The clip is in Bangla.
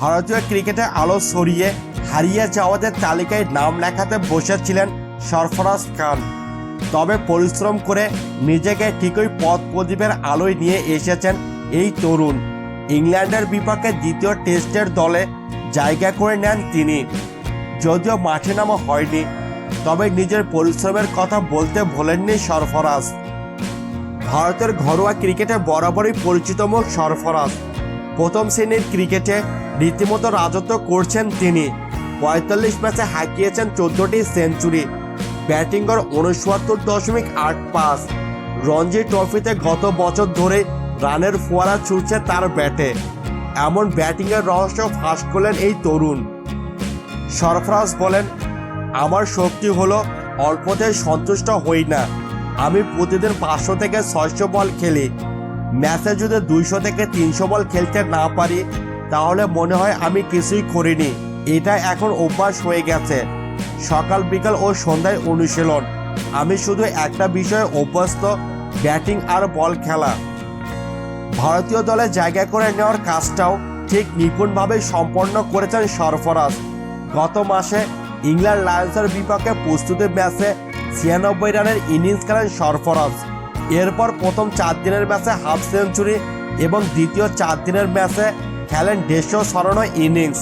ভারতীয় ক্রিকেটে আলো ছড়িয়ে হারিয়ে যাওয়াদের তালিকায় নাম লেখাতে বসেছিলেন সরফরাজ খান। তবে পরিশ্রম করে নিজেকে ঠিকই পথ প্রদীপের আলোয় নিয়ে এসেছেন এই তরুণ। ইংল্যান্ডের বিপক্ষে দ্বিতীয় টেস্টের দলে জায়গা করে নেন তিনি। যদিও মাঠে নামা হয়নি, তবে নিজের পরিশ্রমের কথা বলতে ভোলেননি সরফরাজ। ভারতের ঘরোয়া ক্রিকেটে বরাবরই পরিচিত মুখ সরফরাজ। প্রথম শ্রেণির ক্রিকেটে রীতিমতো রাজত্ব করছেন তিনি। পঁয়তাল্লিশ ম্যাচে হাঁকিয়েছেন চোদ্দটি সেঞ্চুরি। ব্যাটিং গড় উনসত্তর দশমিক আট পাঁচ। রঞ্জি ট্রফিতে গত বছর ধরে রানের ফোয়ারা ছুটছে তার ব্যাটে। এমন ব্যাটিংয়ের রহস্য ফাঁস করলেন এই তরুণ। সরফরাজ বলেন, আমার শক্তি হলো অল্পতে সন্তুষ্ট হই না। আমি প্রতিদিন পাঁচশো থেকে ছয়শো বল খেলি। ম্যাচে যদি দুইশো থেকে তিনশো বল খেলতে না পারি তাহলে মনে হয় আমি কিছুই করিনি। এটা এখন অভ্যাস হয়ে গেছে। সকাল, বিকাল ও সন্ধ্যায় অনুশীলন। আমি শুধু একটা বিষয়ে অভ্যস্ত, ব্যাটিং আর বল খেলা। ভারতীয় দলে জায়গা করে নেওয়ার কাজটাও ঠিক নিপুণভাবে সম্পন্ন করেছেন সরফরাজ। গত মাসে ইংল্যান্ড লায়ন্সের বিপক্ষে প্রস্তুতি ম্যাচে ছিয়ানব্বই রানের ইনিংস খেলেন সরফরাজ। এরপর প্রথম চার দিনের ম্যাচে হাফ সেঞ্চুরি এবং দ্বিতীয় চার দিনের ম্যাচে খেলেন দেড়শো সরানো ইনিংস